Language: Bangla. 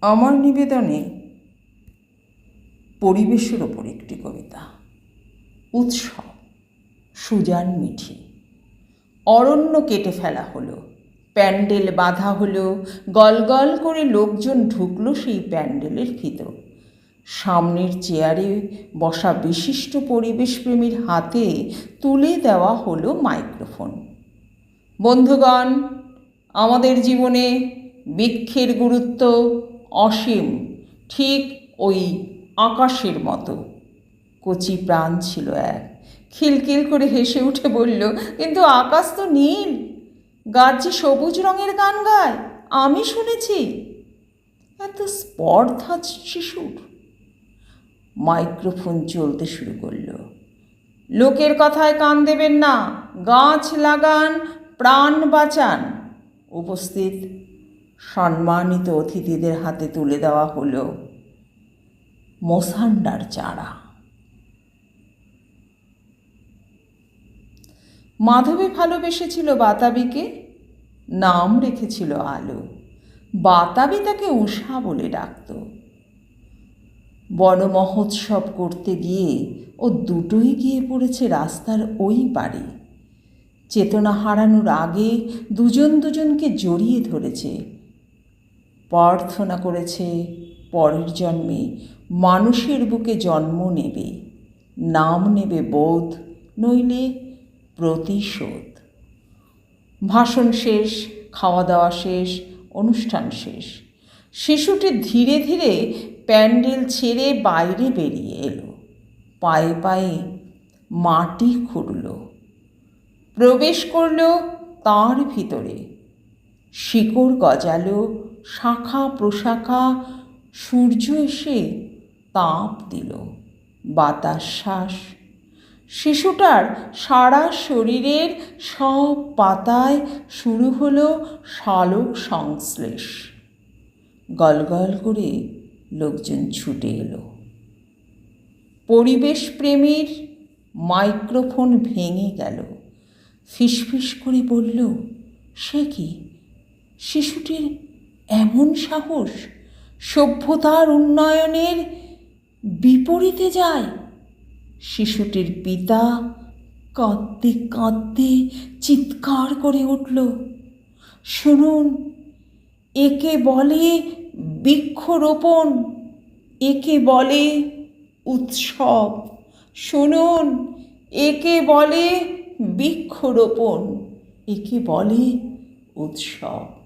আমার নিবেদনে পরিবেশের ওপর একটি কবিতা। উৎসব, সুজান মিঠি। অরণ্য কেটে ফেলা হলো, প্যান্ডেল বাঁধা হলো গল গল করে লোকজন ঢুকলো সেই প্যান্ডেলের ভিতর। সামনের চেয়ারে বসা বিশিষ্ট পরিবেশপ্রেমীর হাতে তুলে দেওয়া হলো মাইক্রোফোন। বন্ধুগণ, আমাদের জীবনে বৃক্ষের গুরুত্ব অসীম, ঠিক ওই আকাশের মতো। কচি প্রাণ ছিল এক। খিলখিল করে হেসে উঠে বলল, কিন্তু আকাশ তো নীল। গাছ যে সবুজ রঙের গান গায়, আমি শুনেছি। এত স্পর্ধা শিশুর মাইক্রোফোন চলতে শুরু করল। লোকের কথায় কান দেবেন না, গাছ লাগান, প্রাণ বাঁচান। উপস্থিত সম্মানিত অতিথিদের হাতে তুলে দেওয়া হলো মোসান্ডার চারা। মাধবী ভালোবেসেছিল বাতাবিকে, নাম রেখেছিল আলো। বাতাবি তাকে উষা বলে ডাকত। বনমহোৎসব করতে গিয়ে ও দুটোই গিয়ে পড়েছে রাস্তার ওই পারে চেতনা হারানোর আগে দুজন দুজনকে জড়িয়ে ধরেছে প্রার্থনা করেছে, পরের জন্মে মানুষের বুকে জন্ম নেবে, নাম নেবে বোধ, নইলে প্রতিশোধ। ভাষণ শেষ খাওয়া দাওয়া শেষ, অনুষ্ঠান শেষ। শিশুটি ধীরে ধীরে প্যান্ডেল ছেড়ে বাইরে বেরিয়ে এলো। পায়ে পায়ে মাটি খুঁড়ল। প্রবেশ করল তার ভিতরে। শিকড় গজালো শাখা প্রশাখা সূর্য এসে তাপ দিল, বাতাস শ্বাস। শিশুটার সারা শরীরের সব পাতায় শুরু হলো শালক সংশ্লেষ। গলগল করে লোকজন ছুটে এলো। পরিবেশ প্রেমীর মাইক্রোফোন ভেঙে গেল। ফিসফিস করে বলল, সে কি? শিশুটির এমন সাহস সভ্যতার উন্নয়নের বিপরীতে যায়? শিশুটির পিতা কাঁদতে কাঁদতে চিৎকার করে উঠল। শুনুন, একে বলে বৃক্ষরোপণ, একে বলে উৎসব। শুনুন, একে বলে বৃক্ষরোপণ, একে বলে উৎসব।